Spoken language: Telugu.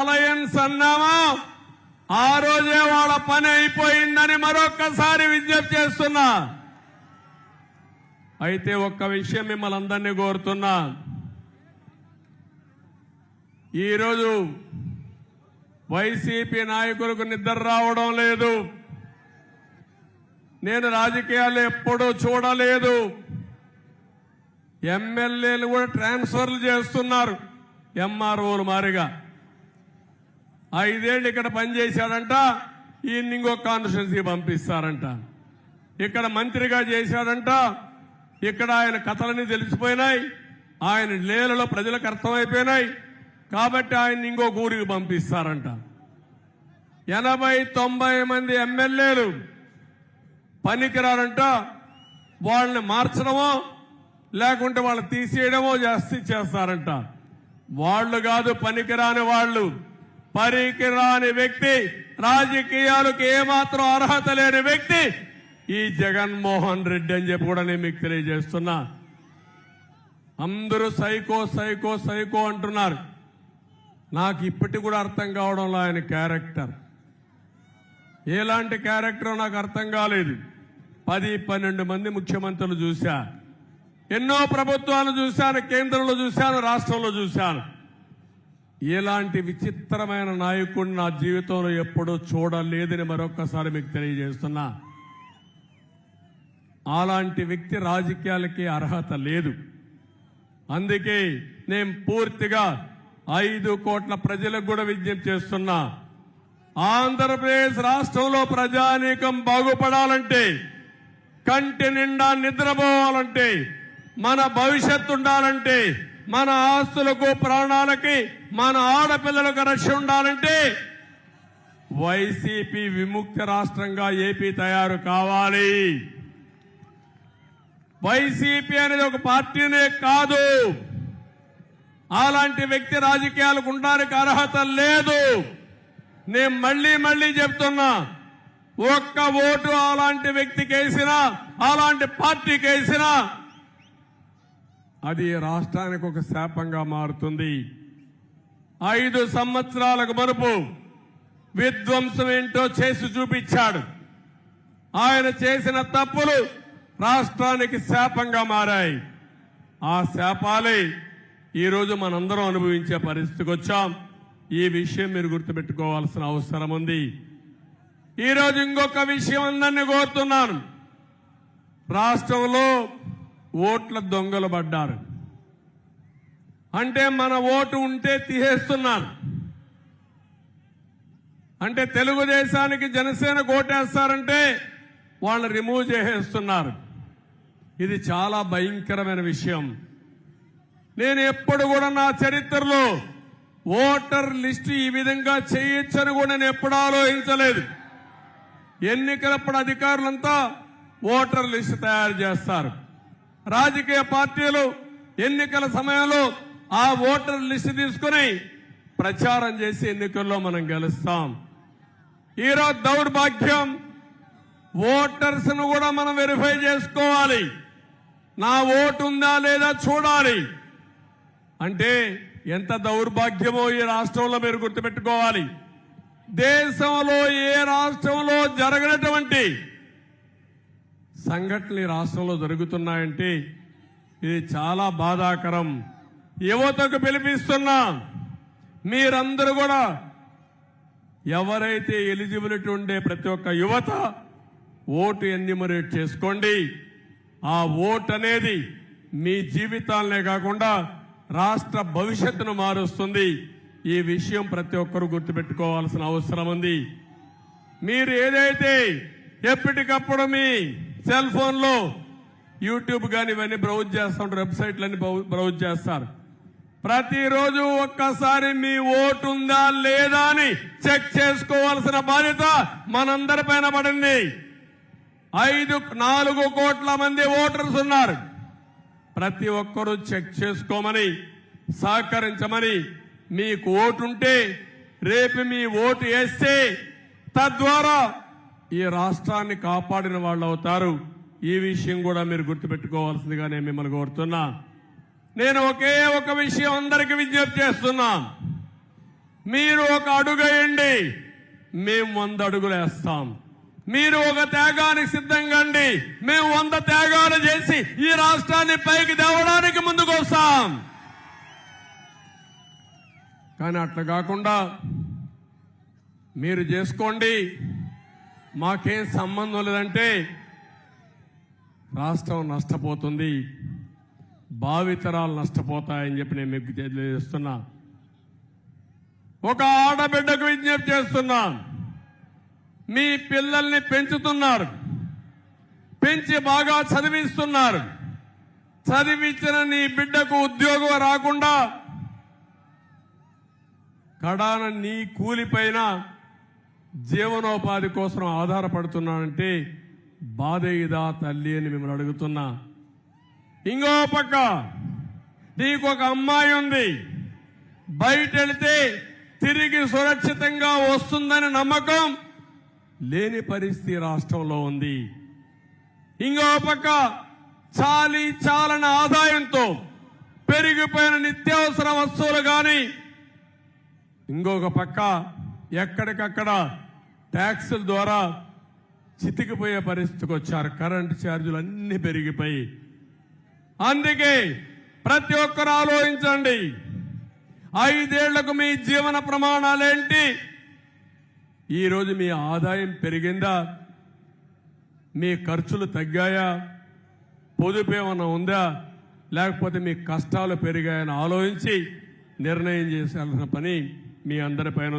అలయన్స్ అన్నామా ఆ రోజే వాళ్ళ పని అయిపోయిందని మరొక్కసారి విజ్ఞప్తి చేస్తున్నా. అయితే ఒక్క విషయం మిమ్మల్ని అందరినీ కోరుతున్నా. ఈరోజు వైసీపీ నాయకులకు నిద్ర రావడం లేదు. నేను రాజకీయాలు ఎప్పుడూ చూడలేదు. ఎమ్మెల్యేలు కూడా ట్రాన్స్ఫర్లు చేస్తున్నారు. ఎంఆర్ఓలు మారిగా. ఐదేళ్ళు ఇక్కడ పనిచేశాడంట ఈయన్ని ఇంకో కాన్స్టిట్యున్సీ పంపిస్తారంట. ఇక్కడ మంత్రిగా చేశాడంట ఇక్కడ ఆయన కథలన్నీ తెలిసిపోయినాయి ఆయన లేలలో ప్రజలకు అర్థమైపోయినాయి కాబట్టి ఆయన ఇంకో ఊరికి పంపిస్తారంట. ఎనభై తొంభై మంది ఎమ్మెల్యేలు పనికిరారంట వాళ్ళని మార్చడమో లేకుంటే వాళ్ళు తీసేయడమో జాస్తి చేస్తారంట. వాళ్ళు కాదు పనికిరాని వాళ్ళు. పనికిరాని వ్యక్తి రాజకీయాలకు ఏమాత్రం అర్హత లేని వ్యక్తి ఈ జగన్మోహన్ రెడ్డి అని చెప్పి కూడా నేను మీకు తెలియజేస్తున్నా. అందరూ సైకో సైకో సైకో అంటున్నారు. నాకు ఇప్పటికి కూడా అర్థం కావడంలో ఆయన క్యారెక్టర్. ఎలాంటి క్యారెక్టర్ నాకు అర్థం కాలేదు. పది పన్నెండు మంది ముఖ్యమంత్రులు చూశా. ఎన్నో ప్రభుత్వాలు చూశాను కేంద్రంలో చూశాను రాష్ట్రంలో చూశాను. ఇలాంటి విచిత్రమైన నాయకుడిని నా జీవితంలో ఎప్పుడూ చూడలేదని మరొకసారి మీకు తెలియజేస్తున్నా. అలాంటి వ్యక్తి రాజకీయాలకి అర్హత లేదు. అందుకే నేను పూర్తిగా ఐదు కోట్ల ప్రజలకు కూడా విజ్ఞప్తి చేస్తున్నా. ఆంధ్రప్రదేశ్ రాష్ట్రంలో ప్రజానీకం బాగుపడాలంటే కంటి నిండా నిద్రపోవాలంటే మన భవిష్యత్తు ఉండాలంటే మన ఆస్తులకు ప్రాణాలకి మన ఆడపిల్లలకు రక్షణ ఉండాలంటే వైసీపీ విముక్త రాష్ట్రంగా ఏపీ తయారు కావాలి. వైసీపీ అనేది ఒక పార్టీనే కాదు. అలాంటి వ్యక్తి రాజకీయాలకు ఉండడానికి అర్హత లేదు. నేను మళ్ళీ మళ్ళీ చెప్తున్నా ఒక్క ఓటు అలాంటి వ్యక్తికి వేసినా అలాంటి పార్టీకి వేసినా అది రాష్ట్రానికి ఒక శాపంగా మారుతుంది. ఐదు సంవత్సరాలకు మరుపు విధ్వంసం ఏంటో చేసి చూపించాడు. ఆయన చేసిన తప్పులు రాష్ట్రానికి శాపంగా మారాయి. ఆ శాపాలే ఈరోజు మనందరం అనుభవించే పరిస్థితికి వచ్చాం. ఈ విషయం మీరు గుర్తుపెట్టుకోవాల్సిన అవసరం ఉంది. ఈరోజు ఇంకొక విషయం అందరినీ కోరుతున్నాను. రాష్ట్రంలో ఓట్ల దొంగలు పడ్డారు. అంటే మన ఓటు ఉంటే తీసేస్తున్నారు. అంటే తెలుగుదేశానికి జనసేన ఓటేస్తారంటే వాళ్ళు రిమూవ్ చేసేస్తున్నారు. ఇది చాలా భయంకరమైన విషయం. నేను ఎప్పుడు కూడా నా చరిత్రలో ఓటర్ లిస్ట్ ఈ విధంగా చేయొచ్చని కూడా నేను ఎప్పుడు ఆలోచించలేదు. ఎన్నికలప్పుడు అధికారులంతా ఓటర్ లిస్ట్ తయారు చేస్తారు. రాజకీయ పార్టీలు ఎన్నికల సమయంలో ఆ ఓటర్ లిస్టు తీసుకుని ప్రచారం చేసి ఎన్నికల్లో మనం గెలుస్తాం. ఈరోజు దౌర్భాగ్యం ఓటర్స్ను కూడా మనం వెరిఫై చేసుకోవాలి. నా ఓటు ఉందా లేదా చూడాలి. అంటే ఎంత దౌర్భాగ్యమో ఈ రాష్ట్రంలో మీరు గుర్తుపెట్టుకోవాలి. దేశంలో ఏ రాష్ట్రంలో జరగనటువంటి సంఘటనలు రాష్ట్రంలో జరుగుతున్నాయంటే ఇది చాలా బాధాకరం. యువతకు పిలిపిస్తున్నా మీరందరూ కూడా ఎవరైతే ఎలిజిబిలిటీ ఉండే ప్రతి ఒక్క యువత ఓటు ఎన్నిమరేట్ చేసుకోండి. ఆ ఓట్ అనేది మీ జీవితాలనే కాకుండా రాష్ట్ర భవిష్యత్తును మారుస్తుంది. ఈ విషయం ప్రతి ఒక్కరూ గుర్తుపెట్టుకోవాల్సిన అవసరం ఉంది. మీరు ఏదైతే ఎప్పటికప్పుడు మీ సెల్ ఫోన్లో యూట్యూబ్ కానీ ఇవన్నీ బ్రౌజ్ చేస్తుంటారు వెబ్సైట్లన్నీ బ్రౌజ్ చేస్తారు. ప్రతిరోజు ఒక్కసారి మీ ఓటు ఉందా లేదా అని చెక్ చేసుకోవాల్సిన బాధ్యత మనందరిపైన పడింది. ఐదు నాలుగు కోట్ల మంది ఓటర్స్ ఉన్నారు. ప్రతి ఒక్కరూ చెక్ చేసుకోమని సహకరించమని మీకు ఓటుంటే రేపు మీ ఓటు వేస్తే తద్వారా ఈ రాష్ట్రాన్ని కాపాడిన వాళ్ళు అవుతారు. ఈ విషయం కూడా మీరు గుర్తుపెట్టుకోవాల్సిందిగా నేను మిమ్మల్ని కోరుతున్నా. నేను ఒకే ఒక విషయం అందరికీ విజ్ఞప్తి చేస్తున్నా. మీరు ఒక అడుగేయండి మేము వంద అడుగులు వేస్తాం. మీరు ఒక త్యాగానికి సిద్ధంగాండి మేము వంద త్యాగాలు చేసి ఈ రాష్ట్రాన్ని పైకి తేవడానికి ముందుకు వస్తాం. కానీ అట్లా కాకుండా మీరు చేసుకోండి. మాకేం సంబంధం లేదంటే రాష్ట్రం నష్టపోతుంది భావితరాలు నష్టపోతాయని చెప్పి నేను మీకు తెలియజేస్తున్నా. ఒక ఆడబిడ్డకు విజ్ఞప్తి చేస్తున్నా. మీ పిల్లల్ని పెంచుతున్నారు. పెంచి బాగా చదివిస్తున్నారు. చదివించిన నీ బిడ్డకు ఉద్యోగం రాకుండా కడాన నీ కూలిపైన జీవనోపాధి కోసం ఆధారపడుతున్నానంటే బాధ ఇదా తల్లి అని మిమ్మల్ని అడుగుతున్నా. ఇంకో పక్క నీకు ఒక అమ్మాయి ఉంది. బయట వెళితే తిరిగి సురక్షితంగా వస్తుందని నమ్మకం లేని పరిస్థితి రాష్ట్రంలో ఉంది. ఇంకో పక్క చాలి చాలని ఆదాయంతో పెరిగిపోయిన నిత్యావసర వస్తువులు కానీ ఇంకొక పక్క ఎక్కడికక్కడ ట్యాక్సుల ద్వారా చితికిపోయే పరిస్థితికి వచ్చారు. కరెంటు ఛార్జీలు అన్ని పెరిగిపోయి. అందుకే ప్రతి ఒక్కరు ఆలోచించండి. ఐదేళ్ళకు మీ జీవన ప్రమాణాలేంటి? ఈరోజు మీ ఆదాయం పెరిగిందా? మీ ఖర్చులు తగ్గాయా? పొదుపు ఏమైనా ఉందా? లేకపోతే మీ కష్టాలు పెరిగాయని ఆలోచించి నిర్ణయం చేయాల్సిన పని మీ అందరిపైన